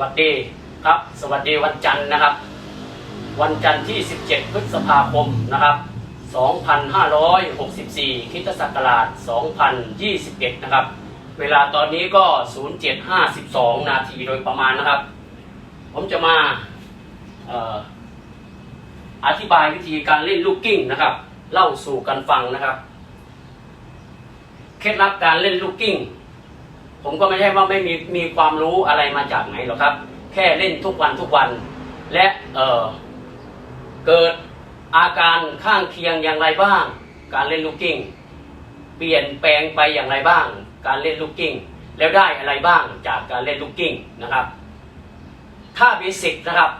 วัสดีครับ สวัสดีวันจันทร์นะครับ วันจันทร์ที่ 17 พฤษภาคมนะครับ 2564คิตศักราช 2021 นะครับ เวลาตอนนี้ก็ 0752 นาทีโดยประมาณนะครับ ผมจะมาอธิบายวิธีการเล่นลูกกิ้งนะครับ เล่าสู่กันฟังนะครับ เคล็ดลับการเล่นลูกกิ้ง ผมก็ไม่ใช่ว่าไม่มีมีความรู้อะไรมาจากไหนหรอกครับ แค่เล่นทุกวันทุกวัน และเเกิดอาการข้างเคียงอย่างไรบ้าง การเล่นลูกกิ้ง เปลี่ยนแปลงไปอย่างไรบ้าง การเล่นลูกกิ้ง แล้วได้อะไรบ้างจากการเล่นลูกกิ้งนะครับถ้าเบสิกนะครับ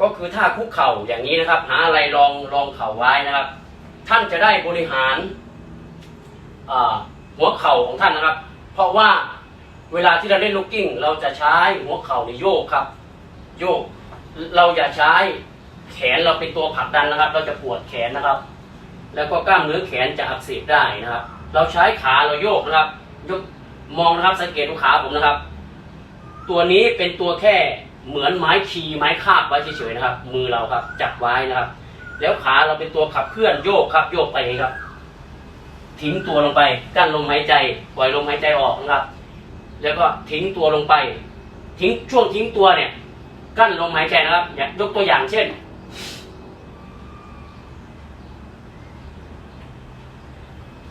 ก็คือท่าคุกเข่าอย่างนี้นะครับ หาอะไรรองรองเข่าไว้นะครับ ท่านจะได้บริหารหัวเข่าของท่านนะครับ เพราะว่า เวลาที่เราเล่นลูกกิ้ง เราจะใช้หัวเข่าในโยกครับ โยก เราอย่าใช้แขนเราเป็นตัวผลักดันนะครับ เราจะปวดแขนนะครับ แล้วก็กล้ามเนื้อแขนจะอักเสบได้นะครับ เราใช้ขาเราโยกนะครับยกมองนะครับสังเกตดูขาผมนะครับ ตัวนี้เป็นตัวแค่เหมือนไม้คีไม้คาบไว้เฉยๆนะครับ มือเราครับ จับไว้นะครับ แล้วขาเราเป็นตัวขับเคลื่อนโยกครับ โยกไปครับ ทิ้งตัวลงไป กั้นลมหายใจ ปล่อยลมหายใจออกนะครับ แล้วก็ทิ้งตัวลงไป ทิ้งช่วงทิ้งตัวเนี่ย กั้นลมหายใจนะครับยกตัวอย่างเช่น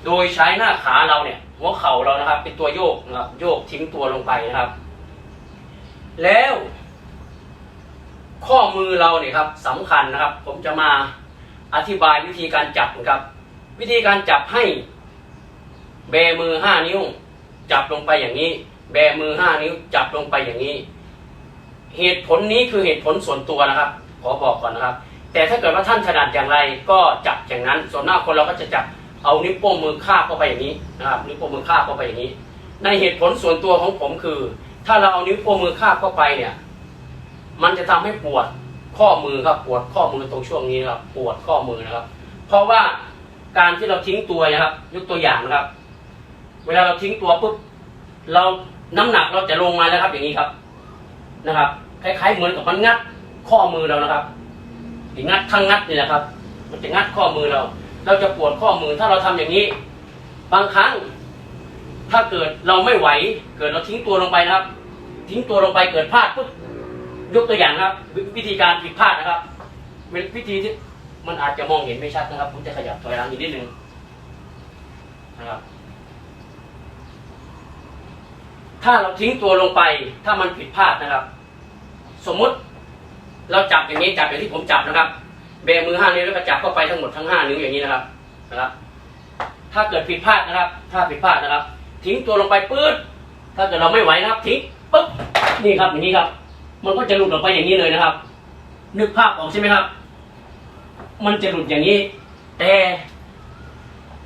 โดยใช้หน้าขาเราเนี่ย หัวเข่าเรานะครับ เป็นตัวโยกนะครับโยกทิ้งตัวลงไปนะครับ แล้ว ข้อมือเราเนี่ยครับสำคัญนะครับ ผมจะมาอธิบายวิธีการจับนะครับ วิธีการจับให้แบมือห้านิ้ว จับลงไปอย่างนี้ แบมือห้านิ้วจับลงไปอย่างนี้ เหตุผลนี้คือเหตุผลส่วนตัวนะครับ ขอบอกก่อนนะครับ แต่ถ้าเกิดว่าท่านถนัดอย่างไรก็จับอย่างนั้น ส่วนหน้าคนเราก็จะจับเอานิ้วโป้งมือคาบเข้าไปอย่างนี้นะครับนิ้วโป้งมือคาบเข้าไปอย่างนี้ ในเหตุผลส่วนตัวของผมคือ ถ้าเราเอานิ้วโป้งมือคาบเข้าไปเนี่ย มันจะทำให้ปวดข้อมือครับปวดข้อมือตรงช่วงนี้นะครับปวดข้อมือนะครับ เพราะว่าการที่เราทิ้งตัวนะครับ ยกตัวอย่างนะครับ เวลาเราทิ้งตัวปุ๊บเรา น้ำหนักเราจะลงมาแล้วครับ อย่างนี้ครับนะครับ คล้ายๆเหมือนกับมันงัดข้อมือเรานะครับที่งัดทั้งงัดนี่แหละครับ มันจะงัดข้อมือเรา เราจะปวดข้อมือถ้าเราทำอย่างนี้ บางครั้ง ถ้าเกิดเราไม่ไหว เกิดเราทิ้งตัวลงไปนะครับ ทิ้งตัวลงไปเกิดพลาดปุ๊บยกตัวอย่างนะครับ วิวิธีการผิดพลาดนะครับเป็นวิธีที่มันอาจจะมองเห็นไม่ชัดนะครับ ผมจะขยับถอยหลังอีกนิดนึงนะครับ ถ้าเราทิ้งตัวลงไป ถ้ามันผิดพลาดนะครับ สมมุติเราจับอย่างนี้จับอย่างที่ผมจับนะครับเบมือห้านิ้วแล้วก็จับเข้าไปทั้งหมดทั้งห้านิ้วอย่างนี้นะครับนะครับถ้าเกิดผิดพลาดนะครับ ถ้าผิดพลาดนะครับ ทิ้งตัวลงไปปื๊ดถ้าเกิดเราไม่ไหวนะครับ ทิ้งปุ๊บนี่ครับอย่างนี้ครับ มันก็จะหลุดออกไปอย่างนี้เลยนะครับ นึกภาพออกใช่ไหมครับ มันจะหลุดอย่างนี้ แต่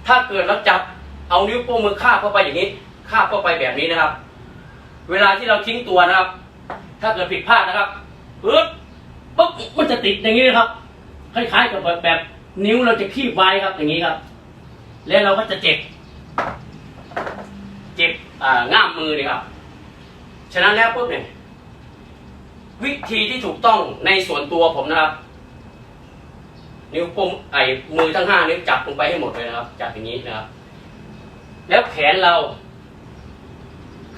ถ้าเกิดเราจับเอานิ้วโป้งมือคาบเข้าไปอย่างนี้คาบเข้าไปแบบนี้นะครับ เวลาที่เราทิ้งตัวนะครับ ถ้าเกิดผิดพลาดนะครับปึ๊บปุ๊บมันจะติดอย่างนี้นะครับ คล้ายๆกับแบบแบบนิ้วเราจะคีบไว้ครับ อย่างนี้ครับ แล้วเราก็จะเจ็บ เจ็บอ่าง่ามมือนี่ครับ ฉะนั้นแล้วปุ๊บเนี่ยวิธีที่ถูกต้องในส่วนตัวผมนะครับ นิ้วโป้งไอ้มือทั้งห้านิ้วจับลงไปให้หมดเลยนะครับ จับอย่างนี้นะครับ แล้วแขนเรา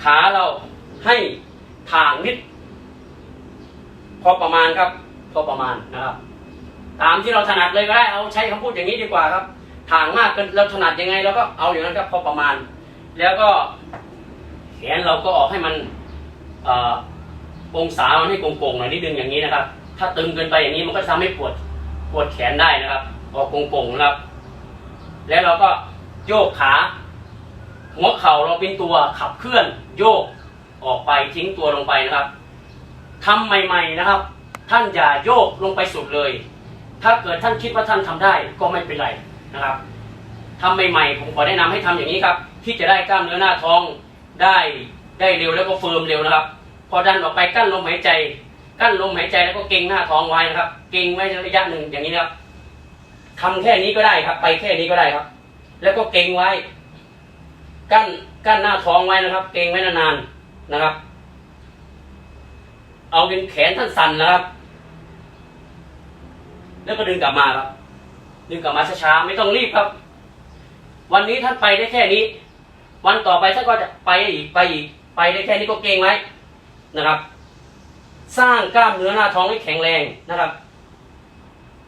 ขาเรา ให้ทางนิด พอประมาณครับ พอประมาณนะครับ ตามที่เราถนัดเลยก็ได้ เอาใช้คำพูดอย่างนี้ดีกว่าครับ ทางมากเกินเราถนัดยังไงเราก็เอาอย่างนั้นครับ พอประมาณ แล้วก็แขนเราก็ออกให้มันองศามันให้โกงๆหน่อยนิดนึงอย่างนี้นะครับ ถ้าตึงเกินไปอย่างนี้มันก็จะทำให้ปวดปวดแขนได้นะครับ ออกโกงๆนะครับ แล้วเราก็โยกขาหัวเข่าเราเป็นตัวขับเคลื่อนโยก ออกไปทิ้งตัวลงไปนะครับทำใหม่ ๆนะครับ ท่านอย่าโยกลงไปสุดเลย ถ้าเกิดท่านคิดว่าท่านทำได้ก็ไม่เป็นไรนะครับทำใหม่ๆผมขอแนะนำให้ทำอย่างนี้ครับ ที่จะได้กล้ามเนื้อหน้าท้องได้ได้เร็วแล้วก็เฟิร์มเร็วนะครับ พอดันออกไปกั้นลมหายใจ กั้นลมหายใจแล้วก็เกรงหน้าท้องไว้นะครับ เกรงไว้ระยะหนึ่งอย่างนี้นะครับทำแค่นี้ก็ได้ครับ ไปแค่นี้ก็ได้ครับ แล้วก็เกรงไว้ กั้นกั้นหน้าท้องไว้นะครับ เกรงไว้นานๆ นะครับ เอาเป็นแขนท่านสั่นนะครับ แล้วก็ดึงกลับมาครับ ดึงกลับมาช้าๆไม่ต้องรีบครับ วันนี้ท่านไปได้แค่นี้ วันต่อไปท่านก็จะไปอีกไปอีกไปได้แค่นี้ก็เก่งไว้นะครับ สร้างกล้ามเนื้อหน้าท้องให้แข็งแรงนะครับ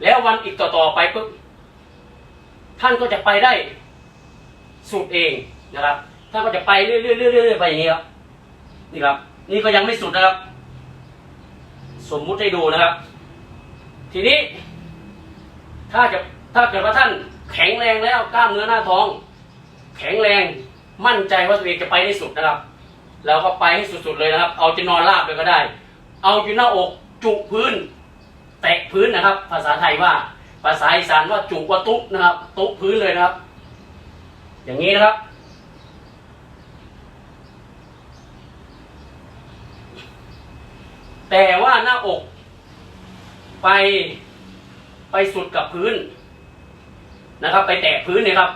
แล้ววันอีกต่อๆไปปุ๊บท่านก็จะไปได้สุดเองนะครับ ท่านก็จะไปเรื่อยๆเรื่อยๆไปอย่างนี้ครับ นี่ครับ นี่ก็ยังไม่สุดนะครับ สมมุติให้ดูนะครับ ทีนี้ ถ้าจะถ้าเกิดว่าท่านแข็งแรงแล้วกล้ามเนื้อหน้าท้อง แข็งแรงมั่นใจว่าตัวเองจะไปได้สุดนะครับแล้วก็ไปให้สุดๆเลยนะครับ เอาจะนอนราบเลยก็ได้ เอาอยู่หน้าอกจุพื้น แตะพื้นนะครับ ภาษาไทยว่า ภาษาอีสานว่าจุว่าตุ๊บนะครับ ตุ๊บพื้นเลยนะครับ อย่างนี้นะครับ แต่ว่าหน้าอก ไปไปสุดกับพื้นนะครับ ไปแตะพื้นเนี่ยครับ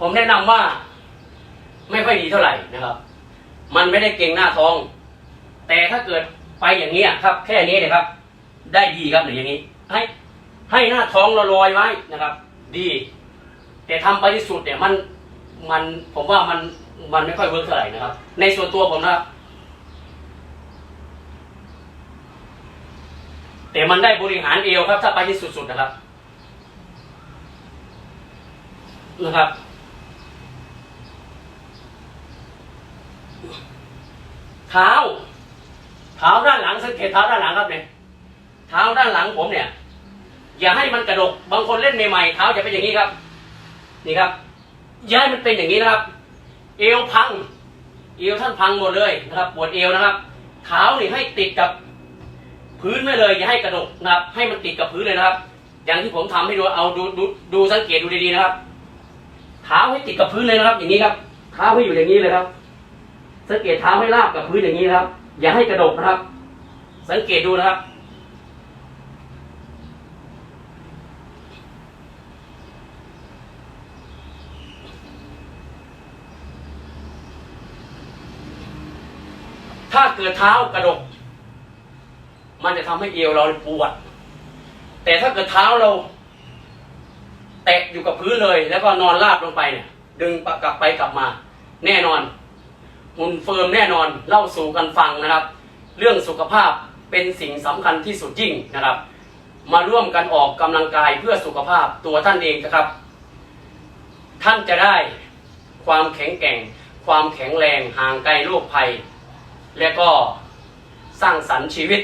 ผมแนะนำว่าไม่ค่อยดีเท่าไหร่นะครับ มันไม่ได้เก่งหน้าท้อง แต่ถ้าเกิดไปอย่างนี้ครับ แค่นี้นี่ยครับ ได้ดีครับหรืออย่างนี้ ให้ให้หน้าท้องเราลอยไว้นะครับ ดี แต่ทำไปที่สุดเนี่ยมันมันผมว่ามันมันไม่ค่อยเวิร์กเท่าไหร่นะครับ ในส่วนตัวผมนะครับ แต่มันได้บริหารเอวครับ ถ้าไปที่สุดๆนะครับนะครับ เท้า เท้าด้านหลังสังเกตเท้าด้านหลังครับเนี่ยเท้าด้านหลังผมเนี่ย อย่าให้มันกระดก บางคนเล่นใหม่ๆเท้าจะเป็นอย่างนี้ครับ นี่ครับอย่าให้มันเป็นอย่างนี้นะครับ เอวพัง เอวท่านพังหมดเลยนะครับ ปวดเอวนะครับ เท้านี่ให้ติดกับ พื้นไม่เลยอย่าให้กระดกนะครับ ให้มันติดกับพื้นเลยนะครับ อย่างที่ผมทำให้ดูเอาดูดูดูสังเกตดูดีๆนะครับ เท้าให้ติดกับพื้นเลยนะครับ อย่างนี้ครับ เท้าให้อยู่อย่างนี้เลยครับ สังเกตเท้าให้ราบกับพื้นอย่างนี้นะครับ อย่าให้กระดกนะครับ สังเกตดูนะครับถ้าเกิดเท้ากระดก มันจะทำให้เอวเราปวด แต่ถ้าเกิดเท้าเรา แตะอยู่กับพื้นเลย แล้วก็นอนราบลงไปเนี่ย ดึงกลับไปกลับมา แน่นอนหุ่นเฟิร์มแน่นอนเล่าสู่กันฟังนะครับ เรื่องสุขภาพเป็นสิ่งสำคัญที่สุดยิ่งนะครับ มาร่วมกันออกกำลังกายเพื่อสุขภาพตัวท่านเองนะครับ ท่านจะได้ความแข็งแกร่ง ความแข็งแรงห่างไกลโรคภัย และก็สร้างสรรค์ชีวิต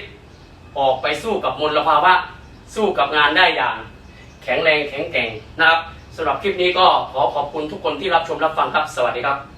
ออกไปสู้กับมลภาวะ สู้กับงานได้อย่าง แข็งแรงแข็งแกร่งนะครับสำหรับคลิปนี้ก็ขอขอบคุณทุกคนที่รับชมรับฟังครับ สวัสดีครับ